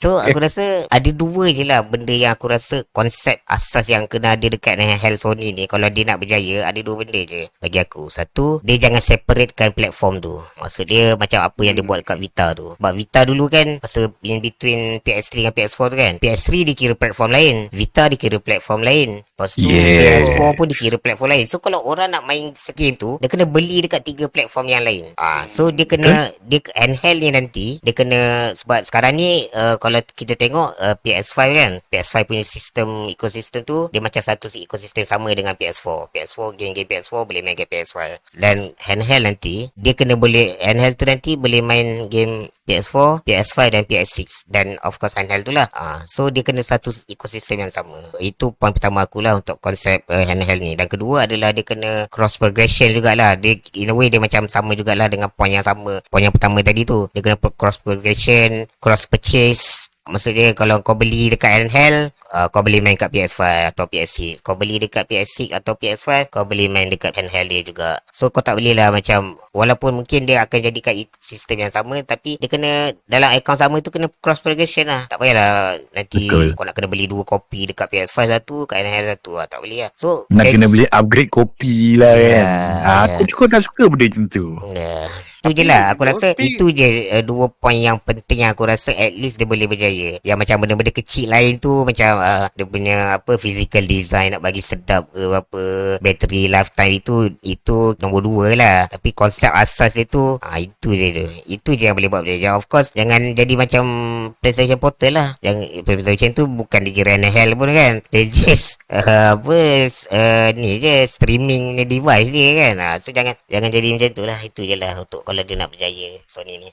So aku rasa ada dua je lah benda yang aku rasa konsep asas yang kena ada dekat handheld Sony ni kalau dia nak berjaya ada dua benda je bagi aku. Satu, dia jangan separatekan platform tu. Maksud dia macam apa yang dia buat dekat Vita tu. Sebab Vita dulu kan masa in between PS3 dengan PS4 tu kan. PS3 dikira platform lain, Vita dikira platform lain. Lepas tu Yeah. PS4 pun dikira platform lain. So kalau orang nak main game tu, dia kena beli dekat tiga platform yang lain. Ah, so dia kena dia handheld ni nanti dia kena sebab sekarang ni uh, kalau kita tengok uh, PS5 kan, PS5 punya sistem ekosistem tu dia macam satu ekosistem sama dengan PS4. PS4 game-game PS4 boleh main game PS5. Dan handheld nanti dia kena boleh handheld tu nanti boleh main game PS4, PS5 dan PS6 dan of course handheld tu lah. Ah, so dia kena satu ekosistem yang sama. Itu poin pertama aku lah untuk konsep uh, handheld ni. Dan kedua adalah dia kena cross progression jugalah. Dia in a way dia macam sama jugalah dengan poin yang sama. Poin yang pertama tadi tu. Dia kena cross progression, cross purchase. Maksudnya kalau kau beli dekat handheld, uh, kau boleh main kat PS5 atau PS6. Kau beli dekat PS6 atau PS5, kau boleh main dekat handheld dia juga. So kau tak boleh lah macam walaupun mungkin dia akan jadikan sistem yang sama tapi dia kena dalam akaun sama tu kena cross progression lah. Tak payahlah nanti Betul. kau nak kena beli dua kopi dekat PS5 satu, kat handheld satu. Ah, tak boleh lah. So Nak best- kena beli upgrade kopi lah Ya, kan. Ah, ya. Aku juga tak suka benda macam tu. Ya. Itu je lah Aku rasa tapi- Itu je uh, Dua poin yang penting Yang aku rasa At least dia boleh berjaya Yang macam benda-benda kecil lain tu Macam uh, Dia punya Apa Physical design Nak bagi sedap ke Apa Battery lifetime itu Itu nombor dua lah. Tapi konsep asas itu ah, Itu je tu Itu je yang boleh buat berjaya Of course Jangan jadi macam PlayStation Portal lah. Yang PlayStation tu Bukan dikira handheld pun kan. Dia just uh, Apa uh, Ni je Streaming ni device dia kan. Ah, So jangan Jangan jadi macam tu lah. Itu je lah Untuk kalau dia nak berjaya Sony ni